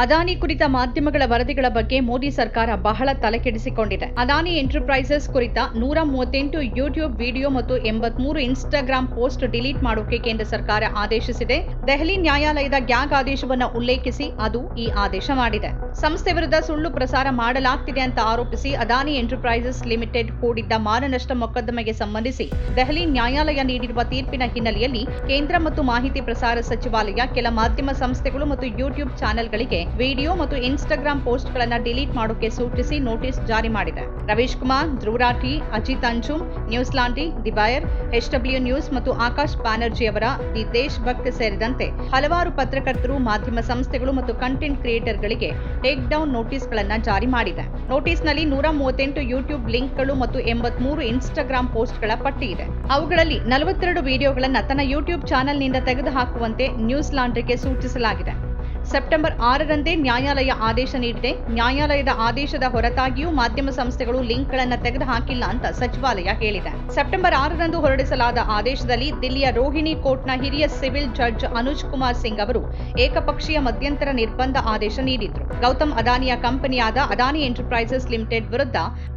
ಅದಾನಿ ಕುರಿತ ಮಾಧ್ಯಮಗಳ ವರದಿಗಳ ಬಗ್ಗೆ ಮೋದಿ ಸರ್ಕಾರ ಬಹಳ ತಲೆಕೆಡಿಸಿಕೊಂಡಿದೆ. ಅದಾನಿ ಎಂಟರ್ಪ್ರೈಸಸ್ ಕುರಿತ ನೂರ ಮೂವತ್ತೆಂಟು ಯೂಟ್ಯೂಬ್ ವಿಡಿಯೋ ಮತ್ತು ಎಂಬತ್ಮೂರು ಇನ್ಸ್ಟಾಗ್ರಾಮ್ ಪೋಸ್ಟ್ ಡಿಲೀಟ್ ಮಾಡೋಕೆ ಕೇಂದ್ರ ಸರ್ಕಾರ ಆದೇಶಿಸಿದೆ. ದೆಹಲಿ ನ್ಯಾಯಾಲಯದ ಗ್ಯಾಗ್ ಆದೇಶವನ್ನು ಉಲ್ಲೇಖಿಸಿ ಅದು ಈ ಆದೇಶ ಮಾಡಿದೆ. ಸಂಸ್ಥೆ ವಿರುದ್ಧ ಸುಳ್ಳು ಪ್ರಸಾರ ಮಾಡಲಾಗ್ತಿದೆ ಅಂತ ಆರೋಪಿಸಿ ಅದಾನಿ ಎಂಟರ್ಪ್ರೈಸಸ್ ಲಿಮಿಟೆಡ್ ಕೂಡಿದ್ದ ಮಾನನಷ್ಟ ಮೊಕದ್ದಮೆಗೆ ಸಂಬಂಧಿಸಿ ದೆಹಲಿ ನ್ಯಾಯಾಲಯ ನೀಡಿರುವ ತೀರ್ಪಿನ ಹಿನ್ನೆಲೆಯಲ್ಲಿ ಕೇಂದ್ರ ಮತ್ತು ಮಾಹಿತಿ ಪ್ರಸಾರ ಸಚಿವಾಲಯ ಕೆಲ ಮಾಧ್ಯಮ ಸಂಸ್ಥೆಗಳು ಮತ್ತು ಯೂಟ್ಯೂಬ್ ಚಾನೆಲ್ಗಳಿಗೆ ವಿಡಿಯೋ ಮತ್ತು ಇನ್ಸ್ಟಾಗ್ರಾಂ ಪೋಸ್ಟ್ಗಳನ್ನು ಡಿಲೀಟ್ ಮಾಡೋಕೆ ಸೂಚಿಸಿ ನೋಟಿಸ್ ಜಾರಿ ಮಾಡಿದೆ. Ravish Kumar Dhruv Rathee Ajit Anjum, Newslaundry The Wire HW News ಮತ್ತು ಆಕಾಶ್ ಬ್ಯಾನರ್ಜಿ ಅವರ ದಿ ದೇಶ್ ಭಕ್ತ್ ಸೇರಿದಂತೆ ಹಲವಾರು ಪತ್ರಕರ್ತರು, ಮಾಧ್ಯಮ ಸಂಸ್ಥೆಗಳು ಮತ್ತು ಕಂಟೆಂಟ್ ಕ್ರಿಯೇಟರ್ಗಳಿಗೆ ಟೇಕ್ ಡೌನ್ ನೋಟಿಸ್ಗಳನ್ನು ಜಾರಿ ಮಾಡಿದೆ. ನೋಟಿಸ್ನಲ್ಲಿ ನೂರ ಮೂವತ್ತೆಂಟು ಯೂಟ್ಯೂಬ್ ಲಿಂಕ್ಗಳು ಮತ್ತು ಎಂಬತ್ಮೂರು ಇನ್ಸ್ಟಾಗ್ರಾಂ ಪೋಸ್ಟ್ಗಳ ಪಟ್ಟಿ ಇದೆ. ಅವುಗಳಲ್ಲಿ ನಲವತ್ತೆರಡು ವಿಡಿಯೋಗಳನ್ನು ತನ್ನ ಯೂಟ್ಯೂಬ್ ಚಾನೆಲ್ನಿಂದ ತೆಗೆದುಹಾಕುವಂತೆ ನ್ಯೂಸ್ ಲಾಂಡ್ರಿಗೆ ಸೂಚಿಸಲಾಗಿದೆ. ಸೆಪ್ಟೆಂಬರ್ ಆರರಂದೇ ನ್ಯಾಯಾಲಯ ಆದೇಶ ನೀಡಿದೆ. ನ್ಯಾಯಾಲಯದ ಆದೇಶದ ಹೊರತಾಗಿಯೂ ಮಾಧ್ಯಮ ಸಂಸ್ಥೆಗಳು ಲಿಂಕ್ಗಳನ್ನು ತೆಗೆದುಹಾಕಿಲ್ಲ ಅಂತ ಸಚಿವಾಲಯ ಹೇಳಿದೆ. ಸೆಪ್ಟೆಂಬರ್ ಆರರಂದು ಹೊರಡಿಸಲಾದ ಆದೇಶದಲ್ಲಿ ದಿಲ್ಲಿಯ ರೋಹಿಣಿ ಕೋರ್ಟ್ನ ಹಿರಿಯ ಸಿವಿಲ್ ಜಡ್ಜ್ ಅನುಜ್ ಕುಮಾರ್ ಸಿಂಗ್ ಅವರು ಏಕಪಕ್ಷೀಯ ಮಧ್ಯಂತರ ನಿರ್ಬಂಧ ಆದೇಶ ನೀಡಿದ್ರು. ಗೌತಮ್ ಅದಾನಿಯ ಕಂಪನಿಯಾದ ಅದಾನಿ ಎಂಟರ್ಪ್ರೈಸಸ್ ಲಿಮಿಟೆಡ್ ವಿರುದ್ಧ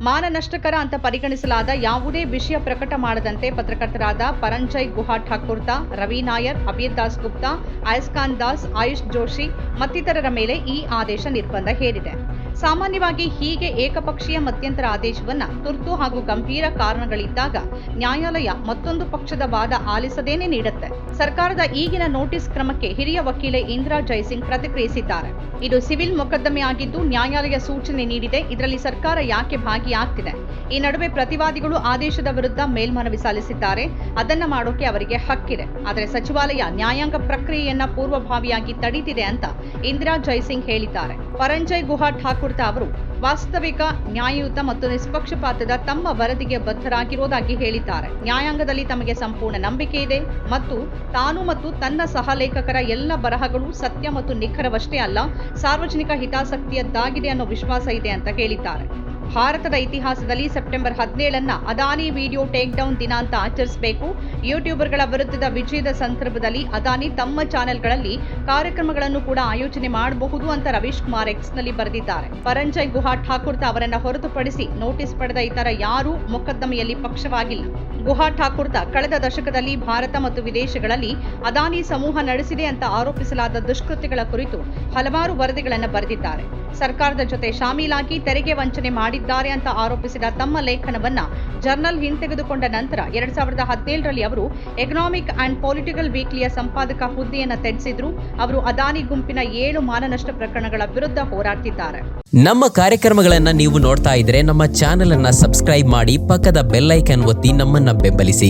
ಮಾನನಷ್ಟಕರ ಅಂತ ಪರಿಗಣಿಸಲಾದ ಯಾವುದೇ ವಿಷಯ ಪ್ರಕಟ ಮಾಡದಂತೆ ಪತ್ರಕರ್ತರಾದ ಪರಂಜಯ್ ಗುಹಾ ಠಾಕೂರ್ತಾ ರವಿ ನಾಯರ್ ಅಬೀರ್ ದಾಸ್ ಗುಪ್ತಾ ಅಯಸ್ಕಾನ್ ದಾಸ್, ಆಯುಷ್ ಜೋಶಿ ಮತ್ತಿತರರ ಮೇಲೆ ಈ ಆದೇಶ ನಿರ್ಬಂಧ ಹೇರಿದೆ. ಸಾಮಾನ್ಯವಾಗಿ ಹೀಗೆ ಏಕಪಕ್ಷೀಯ ಮಧ್ಯಂತರ ಆದೇಶವನ್ನ ತುರ್ತು ಹಾಗೂ ಗಂಭೀರ ಕಾರಣಗಳಿದ್ದಾಗ ನ್ಯಾಯಾಲಯ ಮತ್ತೊಂದು ಪಕ್ಷದ ವಾದ ಆಲಿಸದೇನೆ ನೀಡುತ್ತೆ. ಸರ್ಕಾರದ ಈಗಿನ ನೋಟಿಸ್ ಕ್ರಮಕ್ಕೆ ಹಿರಿಯ ವಕೀಲೆ ಇಂದಿರಾ ಜೈಸಿಂಗ್ ಪ್ರತಿಕ್ರಿಯಿಸಿದ್ದಾರೆ. ಇದು ಸಿವಿಲ್ ಮೊಕದ್ದಮೆ ಆಗಿದ್ದು ನ್ಯಾಯಾಲಯ ಸೂಚನೆ ನೀಡಿದೆ. ಇದರಲ್ಲಿ ಸರ್ಕಾರ ಯಾಕೆ ಭಾಗಿಯಾಗ್ತಿದೆ? ಈ ನಡುವೆ ಪ್ರತಿವಾದಿಗಳು ಆದೇಶದ ವಿರುದ್ಧ ಮೇಲ್ಮನವಿ ಸಲ್ಲಿಸಿದ್ದಾರೆ. ಅದನ್ನ ಮಾಡೋಕೆ ಅವರಿಗೆ ಹಕ್ಕಿದೆ. ಆದರೆ ಸಚಿವಾಲಯ ನ್ಯಾಯಾಂಗ ಪ್ರಕ್ರಿಯೆಯನ್ನ ಪೂರ್ವಭಾವಿಯಾಗಿ ತಡೀತಿದೆ ಅಂತ ಇಂದಿರಾ ಜೈಸಿಂಗ್ ಹೇಳಿದ್ದಾರೆ. ಪರಂಜಯ್ ಗುಹಾ ಠಾಕುರ್ತಾ ಅವರು ವಾಸ್ತವಿಕ, ನ್ಯಾಯಯುತ ಮತ್ತು ನಿಷ್ಪಕ್ಷಪಾತದ ತಮ್ಮ ವರದಿಗೆ ಬದ್ಧರಾಗಿರುವುದಾಗಿ ಹೇಳಿದ್ದಾರೆ. ನ್ಯಾಯಾಂಗದಲ್ಲಿ ತಮಗೆ ಸಂಪೂರ್ಣ ನಂಬಿಕೆ ಇದೆ ಮತ್ತು ತಾನು ಮತ್ತು ತನ್ನ ಸಹಲೇಖಕರ ಎಲ್ಲ ಬರಹಗಳು ಸತ್ಯ ಮತ್ತು ನಿಖರವಷ್ಟೇ ಅಲ್ಲ, ಸಾರ್ವಜನಿಕ ಹಿತಾಸಕ್ತಿಯದ್ದಾಗಿದೆ ಅನ್ನೋ ವಿಶ್ವಾಸ ಇದೆ ಅಂತ ಹೇಳಿದ್ದಾರೆ. ಭಾರತದ ಇತಿಹಾಸದಲ್ಲಿ ಸೆಪ್ಟೆಂಬರ್ ಹದಿನೇಳನ್ನ ಅದಾನಿ ವಿಡಿಯೋ ಟೇಕ್ ಡೌನ್ ದಿನ ಅಂತ ಆಚರಿಸಬೇಕು. ಯೂಟ್ಯೂಬರ್ಗಳ ವಿರುದ್ಧದ ವಿಜಯದ ಸಂದರ್ಭದಲ್ಲಿ ಅದಾನಿ ತಮ್ಮ ಚಾನೆಲ್ಗಳಲ್ಲಿ ಕಾರ್ಯಕ್ರಮಗಳನ್ನು ಕೂಡ ಆಯೋಜನೆ ಮಾಡಬಹುದು ಅಂತ ರವೀಶ್ ಕುಮಾರ್ ಎಕ್ಸ್ನಲ್ಲಿ ಬರೆದಿದ್ದಾರೆ. ಪರಂಜಯ್ ಗುಹಾ ಠಾಕೂರ್ತಾ ಅವರನ್ನ ಹೊರತುಪಡಿಸಿ ನೋಟಿಸ್ ಪಡೆದ ಇತರ ಯಾರೂ ಮೊಕದ್ದಮೆಯಲ್ಲಿ ಪಕ್ಷವಾಗಿಲ್ಲ. ಗುಹಾ ಠಾಕೂರ್ತಾ ಕಳೆದ ದಶಕದಲ್ಲಿ ಭಾರತ ಮತ್ತು ವಿದೇಶಗಳಲ್ಲಿ ಅದಾನಿ ಸಮೂಹ ನಡೆಸಿದೆ ಅಂತ ಆರೋಪಿಸಲಾದ ದುಷ್ಕೃತ್ಯಗಳ ಕುರಿತು ಹಲವಾರು ವರದಿಗಳನ್ನು ಬರೆದಿದ್ದಾರೆ. ಸರ್ಕಾರದ ಜೊತೆ ಶಾಮೀಲಾಗಿ ತೆರಿಗೆ ವಂಚನೆ ಮಾಡಿದ್ದಾರೆ ಅಂತ ಆರೋಪಿಸಿದ ತಮ್ಮ ಲೇಖನವನ್ನ ಜರ್ನಲ್ ಹಿಂತೆಗೆದುಕೊಂಡ ನಂತರ ಎರಡ್ ಸಾವಿರದ ಹದಿನೇಳರಲ್ಲಿ ಅವರು ಎಕನಾಮಿಕ್ ಅಂಡ್ ಪೊಲಿಟಿಕಲ್ ವೀಕ್ಲಿಯ ಸಂಪಾದಕ ಹುದ್ದೆಯನ್ನ ತ್ಯಜಿಸಿದ್ರು ಅವರು ಅದಾನಿ ಗುಂಪಿನ ಏಳು ಮಾನನಷ್ಟ ಪ್ರಕರಣಗಳ ವಿರುದ್ಧ ಹೋರಾಡ್ತಿದ್ದಾರೆ. ನಮ್ಮ ಕಾರ್ಯಕ್ರಮಗಳನ್ನ ನೀವು ನೋಡ್ತಾ ಇದ್ರೆ ನಮ್ಮ ಚಾನೆಲ್ ಅನ್ನ ಸಬ್ಸ್ಕ್ರೈಬ್ ಮಾಡಿ ಪಕ್ಕದ ಬೆಲ್ಲೈಕನ್ ಒತ್ತಿ ನಮ್ಮನ್ನ ಬೆಂಬಲಿಸಿ.